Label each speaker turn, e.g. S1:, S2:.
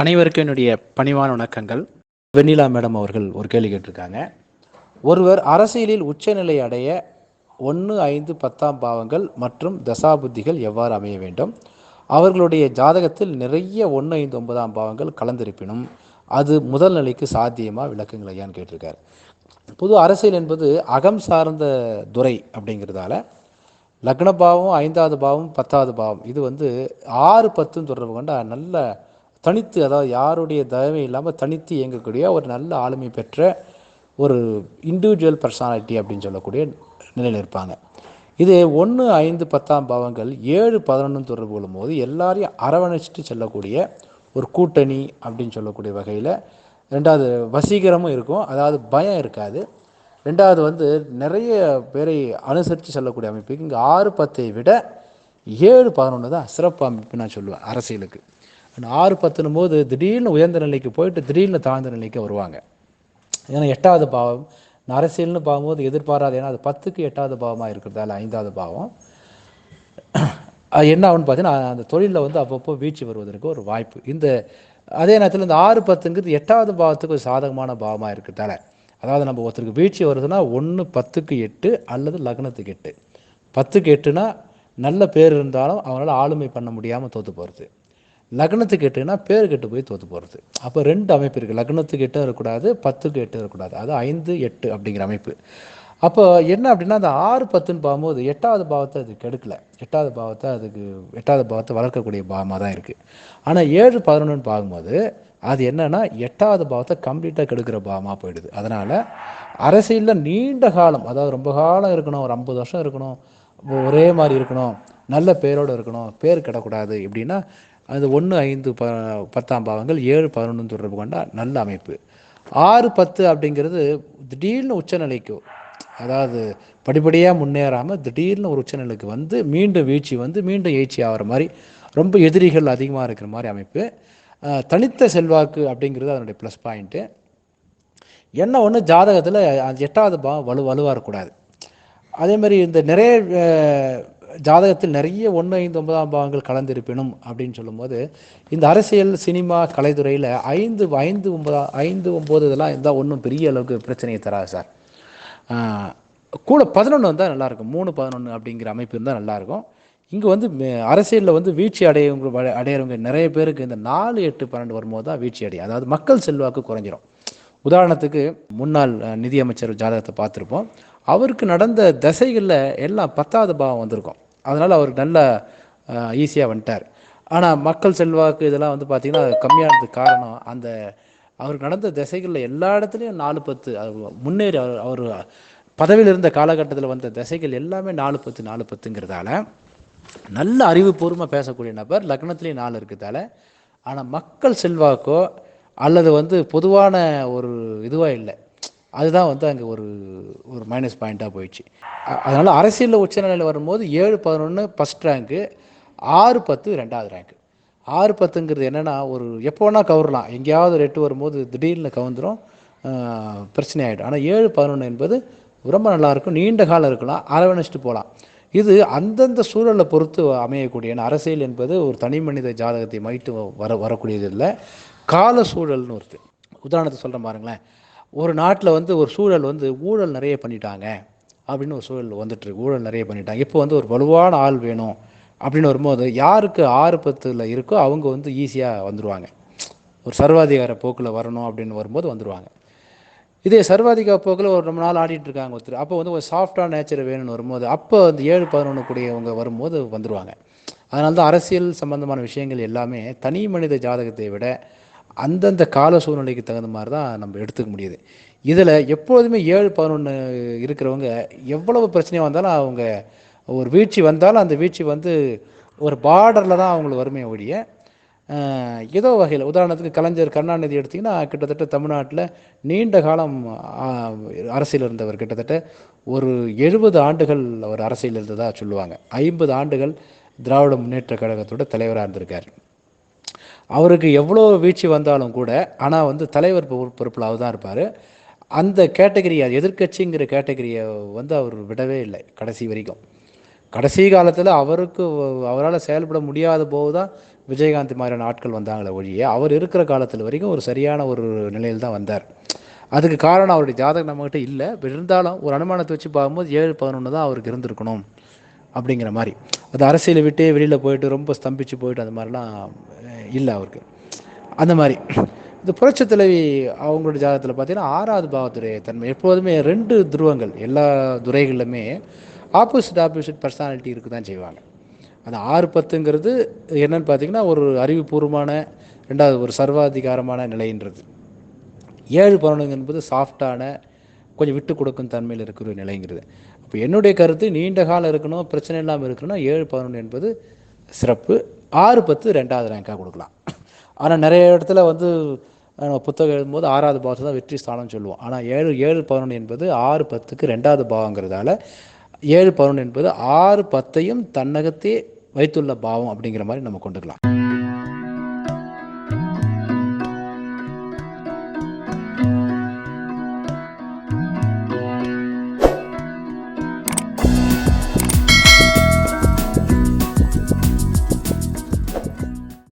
S1: அனைவருக்கும் என்னுடைய பணிவான வணக்கங்கள். வெண்ணிலா மேடம் அவர்கள் ஒரு கேள்வி கேட்டிருக்காங்க. ஒருவர் அரசியலில் உச்சநிலை அடைய ஒன்று ஐந்து பத்தாம் பாவங்கள் மற்றும் தசாபுத்திகள் எவ்வாறு அமைய வேண்டும்? அவர்களுடைய ஜாதகத்தில் நிறைய ஒன்று ஐந்து ஒன்பதாம் பாவங்கள் கலந்திருப்பினும் அது முதல் நிலைக்கு சாத்தியமாக விளக்குங்கள் ஐயான்னு கேட்டிருக்கார். பொது அரசியல் என்பது அகம் சார்ந்த துறை அப்படிங்கிறதால லக்ன பாவம் ஐந்தாவது பாவம் பத்தாவது பாவம். இது வந்து ஆறு பத்துன்னு தொடர்பு கொண்ட நல்ல தனித்து அதாவது யாருடைய தயவும் இல்லாமல் தனித்து இயங்கக்கூடிய ஒரு நல்ல ஆளுமை பெற்ற ஒரு இண்டிவிஜுவல் பர்சனாலிட்டி அப்படின்னு சொல்லக்கூடிய நிலையில் இருப்பாங்க. இது ஒன்று ஐந்து பத்தாம் பாவங்கள் ஏழு பதினொன்று தொடர்பு கொள்ளும் போது எல்லாரையும் அரவணைச்சிட்டு செல்லக்கூடிய ஒரு கூட்டணி அப்படின்னு சொல்லக்கூடிய வகையில் ரெண்டாவது வசீகரமும் இருக்கும். அதாவது பயம் இருக்காது. ரெண்டாவது வந்து நிறைய பேரை அனுசரித்து செல்லக்கூடிய அமைப்பு இங்கே ஆறு பத்தை விட ஏழு பதினொன்று தான் சிறப்பு அமைப்பு நான் சொல்லுவேன் அரசியலுக்கு. ஆறு பத்துனும் போது திடீர்னு உயர்ந்த நிலைக்கு போயிட்டு திடீர்னு தாழ்ந்த நிலைக்கு வருவாங்க. ஏன்னா எட்டாவது பாவம் அரசியல்னு பார்க்கும்போது எதிர்பாராது ஏன்னா அது பத்துக்கு எட்டாவது பாவமாக இருக்கிறதால ஐந்தாவது பாவம். அது என்ன ஆகுன்னு பார்த்தீங்கன்னா அந்த தொழிலில் வந்து அப்பப்போ வீழ்ச்சி வருவதற்கு ஒரு வாய்ப்பு. இந்த அதே நேரத்தில் இந்த ஆறு பத்துங்கிறது எட்டாவது பாவத்துக்கு ஒரு சாதகமான பாவமாக இருக்கிறதால. அதாவது நம்ம ஒருத்தருக்கு வீழ்ச்சி வருதுன்னா ஒன்று பத்துக்கு எட்டு அல்லது லக்னத்துக்கு எட்டு. பத்துக்கு எட்டுனா நல்ல பேர் இருந்தாலும் அவனால் ஆளுமை பண்ண முடியாமல் தோற்று போகிறது லக்னத்துக்கு எட்டுனா பேர் கெட்டு போய் தோற்று போகிறது அப்போ ரெண்டு அமைப்பு இருக்குது லக்னத்துக்கு எட்டும் இருக்கக்கூடாது பத்துக்கு எட்டு இருக்கக்கூடாது. அது ஐந்து எட்டு அப்படிங்கிற அமைப்பு. அப்போ என்ன அப்படின்னா அந்த ஆறு பத்துன்னு பார்க்கும்போது எட்டாவது பாவத்தை அது கெடுக்கல. எட்டாவது பாவத்தை அதுக்கு எட்டாவது பாவத்தை வளர்க்கக்கூடிய பாவமாக தான் இருக்குது ஆனால் ஏழு பதினொன்றுன்னு பார்க்கும்போது அது என்னன்னா எட்டாவது பாவத்தை கம்ப்ளீட்டாக கெடுக்கிற பாவமாக போயிடுது. அதனால் அரசியலில் நீண்ட காலம் அதாவது ரொம்ப காலம் இருக்கணும் ஒரு ஐம்பது வருஷம் இருக்கணும் ஒரே மாதிரி இருக்கணும் நல்ல பேரோடு இருக்கணும் பேர் கிடக்கூடாது. இப்படின்னா அது ஒன்று ஐந்து ப பத்தாம் பாவங்கள் ஏழு பதினொன்று தொடர்பு கொண்டால் நல்ல அமைப்பு. ஆறு பத்து அப்படிங்கிறது திடீர்னு உச்சநிலைக்கு அதாவது படிப்படியாக முன்னேறாமல் திடீர்னு ஒரு உச்சநிலைக்கு வந்து மீண்டும் வீழ்ச்சி வந்து மீண்டும் எழுச்சி ஆகிற மாதிரி ரொம்ப எதிரிகள் அதிகமாக இருக்கிற மாதிரி அமைப்பு. தனித்த செல்வாக்கு அப்படிங்கிறது அதனுடைய ப்ளஸ் பாயிண்ட்டு என்ன ஒன்று ஜாதகத்தில் எட்டாவது பாவம் வலு வலுவாக இருக்கக்கூடாது. அதே மாதிரி இந்த நிறைய ஜாதகத்தில் நிறைய ஒன்று ஐந்து ஒன்பதாம் பாவங்கள் கலந்திருப்பினும் அப்படின்னு சொல்லும்போது இந்த அரசியல் சினிமா கலைத்துறையில் ஐந்து ஐந்து ஒன்பதா ஐந்து ஒம்பது இதெல்லாம் இருந்தால் ஒன்றும் பெரிய அளவுக்கு பிரச்சனையை தராது சார். கூட பதினொன்று வந்தால் நல்லாயிருக்கும் மூணு பதினொன்று அப்படிங்கிற அமைப்பு இருந்தால் நல்லாயிருக்கும் இங்கே வந்து அரசியலில் வந்து வீழ்ச்சி அடையவங்க அடையிறவங்க நிறைய பேருக்கு இந்த நாலு எட்டு பன்னெண்டு வரும்போது தான் வீழ்ச்சி அடையும். அதாவது மக்கள் செல்வாக்கு குறைஞ்சிரும். உதாரணத்துக்கு முன்னாள் நிதியமைச்சர் ஜாதகத்தை பார்த்துருப்போம். அவருக்கு நடந்த தசைகளில் எல்லாம் பத்தாவது பாவம் வந்திருக்கும். அதனால் அவருக்கு நல்ல ஈஸியாக வந்துட்டார். ஆனால் மக்கள் செல்வாக்கு இதெல்லாம் வந்து பார்த்திங்கன்னா கம்மியானதுக்கு காரணம் அந்த அவருக்கு நடந்த திசைகளில் எல்லா இடத்துலையும் நாலு பத்து முன்னேறி அவர் அவர் பதவியில் இருந்த காலகட்டத்தில் வந்த திசைகள் எல்லாமே நாலு பத்து நாலு பத்துங்கிறதால நல்ல அறிவுபூர்வமாக பேசக்கூடிய நபர் லக்னத்துலேயும் நாலு இருக்கிறதால ஆனால் மக்கள் செல்வாக்கோ அல்லது வந்து பொதுவான ஒரு இதுவாக இல்லை. அதுதான் வந்து அங்கே ஒரு ஒரு மைனஸ் பாயிண்ட்டாக போயிடுச்சு. அதனால் அரசியலில் உச்சநிலையில் வரும்போது ஏழு பதினொன்று ஃபஸ்ட் ரேங்க்கு ஆறு பத்து ரெண்டாவது ரேங்க்கு ஆறு பத்துங்கிறது என்னென்னா ஒரு எப்போ வேணால் கவரலாம். எங்கேயாவது ஒரு எட்டு வரும்போது திடீர்னு கவுந்துரும் பிரச்சனை ஆகிடும் ஆனால் ஏழு பதினொன்று என்பது ரொம்ப நல்லாயிருக்கும் நீண்ட காலம் இருக்கலாம். அரவணைச்சிட்டு போகலாம் இது அந்தந்த சூழலை பொறுத்து அமையக்கூடிய அரசியல் என்பது ஒரு தனி மனித ஜாதகத்தை மைட்டு வர வரக்கூடியது இல்லை. கால சூழல்னு ஒருத்தர். உதாரணத்தை சொல்கிறேன் பாருங்களேன். ஒரு நாட்டில் வந்து ஒரு சூழல் வந்து ஊழல் நிறைய பண்ணிட்டாங்க அப்படின்னு ஒரு சூழல் வந்துட்டுருக்கு ஊழல் நிறைய பண்ணிட்டாங்க. இப்போ வந்து ஒரு வலுவான ஆள் வேணும் அப்படின்னு வரும்போது யாருக்கு ஆறு பத்தில் இருக்கோ அவங்க வந்து ஈஸியாக வந்துடுவாங்க ஒரு சர்வாதிகார போக்கில் வரணும் அப்படின்னு வரும்போது வந்துடுவாங்க இதே சர்வாதிகார போக்கில் ஒரு ரொம்ப நாள் ஆடிட்டு இருக்காங்க ஒருத்தர். அப்போ வந்து ஒரு சாஃப்டான நேச்சர் வேணும்னு வரும்போது அப்போ வந்து ஏழு பதினொன்று கூடியவங்க வரும்போது வந்துடுவாங்க அதனால தான் அரசியல் சம்பந்தமான விஷயங்கள் எல்லாமே தனி மனித ஜாதகத்தை விட அந்தந்த கால சூழ்நிலைக்கு தகுந்த மாதிரி தான் நம்ம எடுத்துக்க முடியுது. இதில் எப்போதுமே ஏழு பதினொன்று இருக்கிறவங்க எவ்வளவு பிரச்சனையாக வந்தாலும் அவங்க ஒரு வீழ்ச்சி வந்தாலும் அந்த வீழ்ச்சி வந்து ஒரு பார்டரில் தான் அவங்களுக்கு வறுமையை ஒழிய ஏதோ வகையில். உதாரணத்துக்கு கலைஞர் கருணாநிதி எடுத்திங்கன்னா கிட்டத்தட்ட தமிழ்நாட்டில் நீண்ட காலம் அரசியல் இருந்தவர். கிட்டத்தட்ட ஒரு எழுபது ஆண்டுகள் அவர் அரசியல் இருந்ததாக சொல்லுவாங்க. ஐம்பது ஆண்டுகள் திராவிட முன்னேற்ற கழகத்தோட தலைவராக இருந்திருக்கார். அவருக்கு எவ்வளோ வீழ்ச்சி வந்தாலும் கூட ஆனால் வந்து தலைவர் பொறுப்பில் தான் இருப்பார். அந்த கேட்டகரி எதிர்கட்சிங்கிற கேட்டகரியை வந்து அவர் விடவே இல்லை கடைசி வரைக்கும். கடைசி காலத்தில் அவருக்கு அவரால் செயல்பட முடியாத போது தான் விஜயகாந்த் மாதிரியான ஆட்கள் வந்தாங்களே ஒழிய அவர் இருக்கிற காலத்தில் வரைக்கும் ஒரு சரியான ஒரு நிலையில் தான் வந்தார். அதுக்கு காரணம் அவருடைய ஜாதகம் நம்மகிட்ட இல்லை. இருந்தாலும் ஒரு அனுமானத்தை வச்சு பார்க்கும்போது ஏழு பதினொன்று தான் அவருக்கு இருந்திருக்கணும். அப்படிங்கிற மாதிரி. அது அரசியலை விட்டே வெளியில் போயிட்டு ரொம்ப ஸ்தம்பிச்சு போயிட்டு அந்த மாதிரிலாம் இல்லை அவருக்கு. அந்த மாதிரி. இந்த புரட்சி தலைவி அவங்களோட ஜாதகத்தில் பார்த்தீங்கன்னா ஆறாவது பாவத்துடைய தன்மை. எப்போதுமே ரெண்டு துருவங்கள் எல்லா துறைகளிலுமே ஆப்போசிட் ஆப்போசிட் பர்சனாலிட்டி இருக்கு தான் செய்வாங்க. அந்த ஆறு பத்துங்கிறது என்னன்னு பார்த்தீங்கன்னா ஒரு அறிவுபூர்வமான ரெண்டாவது ஒரு சர்வாதிகாரமான நிலைன்றது. ஏழு பதினொன்று என்பது சாஃப்டான கொஞ்சம் விட்டு கொடுக்கும் தன்மையில் இருக்கிற ஒரு நிலைங்கிறது. அப்போ என்னுடைய கருத்து நீண்ட காலம் இருக்கணும் பிரச்சனை இல்லாமல் இருக்கணும்னா ஏழு பதினொன்று என்பது சிறப்பு. ஆறு பத்து ரெண்டாவது ரேங்காக கொடுக்கலாம். ஆனால் நிறைய இடத்துல வந்து நம்ம புத்தகம் எழுதும்போது ஆறாவது பாவத்தை தான் வெற்றி ஸ்தானம் சொல்லுவோம். ஆனால் ஏழு ஏழு பதினொன்று என்பது ஆறு பத்துக்கு ரெண்டாவது பாவங்கிறதால ஏழு பதினொன்று என்பது ஆறு பத்தையும் தன்னகத்தே வைத்துள்ள பாவம் அப்படிங்கிற மாதிரி நம்ம கொண்டுக்கலாம்.